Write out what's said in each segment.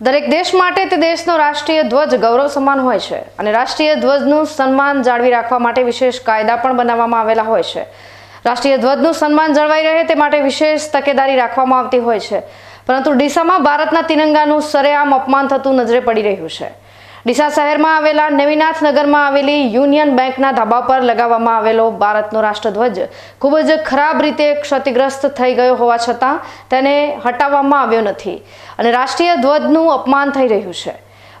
દરેક દેશ માટે તે દેશનો રાષ્ટ્રીય ધ્વજ ગૌરવ સમાન હોય છે અને રાષ્ટ્રીય ધ્વજનું સન્માન જાળવી રાખવા માટે વિશેષ કાયદા પણ બનાવવામાં આવેલા હોય છે. રાષ્ટ્રીય ધ્વજનું સન્માન જળવાઈ રહે તે માટે વિશેષ તકેદારી રાખવામાં આવતી હોય છે. પરંતુ ડીસામાં ભારતના તિરંગાનું સરેઆમ અપમાન થતું નજરે પડી રહ્યું છે. ડીસા શહેરમાં આવેલા નવીનાથ નગરમાં આવેલી યુનિયન બેંકના ધાબા પર લગાવવામાં આવેલો ભારતનો રાષ્ટ્રધ્વજ ખૂબ જ ખરાબ રીતે ક્ષતિગ્રસ્ત થઈ ગયો હોવા છતાં તેને હટાવવામાં આવ્યો નથી અને રાષ્ટ્રીય ધ્વજનું અપમાન થઈ રહ્યું છે.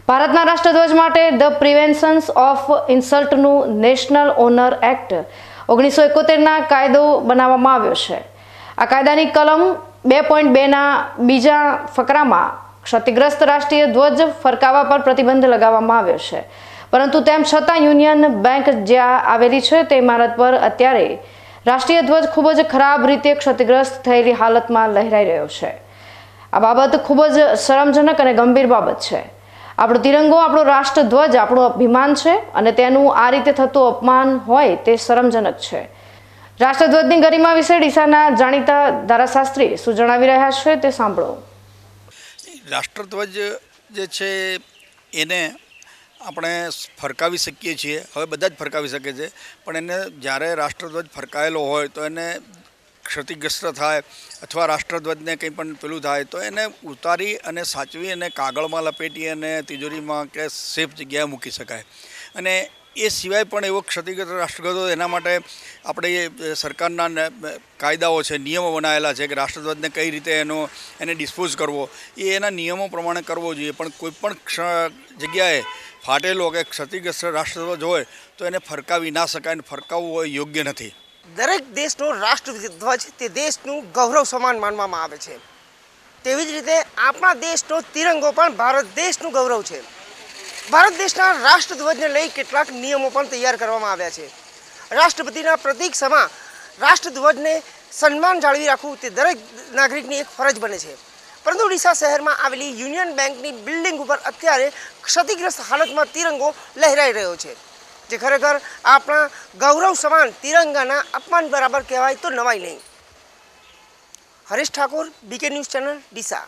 ભારતના રાષ્ટ્રધ્વજ માટે ધ પ્રિવેન્શન્સ ઓફ ઇન્સલ્ટનું નેશનલ ઓનર એક્ટ ઓગણીસો એકોતેરના કાયદો બનાવવામાં આવ્યો છે. આ કાયદાની કલમ બે પોઈન્ટ બેના બીજા ફકરામાં ક્ષતિગ્રસ્ત રાષ્ટ્રીય ધ્વજ ફરકાવવા પર પ્રતિબંધ લગાવવામાં આવ્યો છે. પરંતુ તેમ છતાં યુનિયન બેંક જ્યાં આવેલી છે તે ઇમારત પર અત્યારે રાષ્ટ્રીય ધ્વજ ખૂબ જ ખરાબ રીતે ક્ષતિગ્રસ્ત થયેલી હાલતમાં લહેરાઈ રહ્યો છે. આ બાબત ખૂબ જ શરમજનક અને ગંભીર બાબત છે. આપણો તિરંગો, આપણો રાષ્ટ્રધ્વજ આપણું અભિમાન છે અને તેનું આ રીતે થતું અપમાન હોય તે શરમજનક છે. રાષ્ટ્રધ્વજની ગરિમા વિશે ડીસાના જાણીતા ધારાશાસ્ત્રી શું જણાવી રહ્યા છે તે સાંભળો. રાષ્ટ્રધ્વજ જે છે, એને આપણે ફરકાવી શકીએ છીએ. હવે બધા જ ફરકાવી શકે છે. પણ એને જ્યારે રાષ્ટ્રધ્વજ ફરકાયેલો હોય, તો એને ક્ષતિગ્રસ્ત થાય અથવા રાષ્ટ્રધ્વજને કંઈ પણ પેલું થાય, તો એને ઉતારી અને સાચવી અને કાગળમાં લપેટી અને તિજોરીમાં કે સેફ જગ્યાએ મૂકી શકાય. અને એ સિવાય પણ એવો ક્ષતિગ્રસ્ત હોય એના માટે આપણે એ સરકારના કાયદાઓ છે, નિયમો બનાવેલા છે કે રાષ્ટ્રધ્વજને કઈ રીતે એનો, એને ડિસ્પોઝ કરવો, એ એના નિયમો પ્રમાણે કરવો જોઈએ. પણ કોઈપણ જગ્યાએ ફાટેલો કે ક્ષતિગ્રસ્ત રાષ્ટ્રધ્વજ હોય તો એને ફરકાવી ના શકાય અને ફરકાવવું હોય યોગ્ય નથી. દરેક દેશનો રાષ્ટ્રધ્વજ તે દેશનું ગૌરવ સમાન માનવામાં આવે છે. તેવી જ રીતે આપણા દેશનો તિરંગો પણ ભારત દેશનું ગૌરવ છે. ભારત દેશના રાષ્ટ્રધ્વજને લઈ કેટલાક નિયમો પણ તૈયાર કરવામાં આવ્યા છે. રાષ્ટ્રપતિના પ્રતિક સમા રાષ્ટ્રધ્વજને સન્માન જાળવી રાખવું તે દરેક નાગરિકની એક ફરજ બને છે. પરંતુ ડીસા શહેરમાં આવેલી યુનિયન બેંકની બિલ્ડિંગ ઉપર અત્યારે ક્ષતિગ્રસ્ત હાલતમાં તિરંગો લહેરાઈ રહ્યો છે. જે ખરેખર આપણા ગૌરવ સમાન તિરંગાના અપમાન બરાબર કહેવાય તો નવાય નહીં. Harish Thakor, BK news channel Deesa.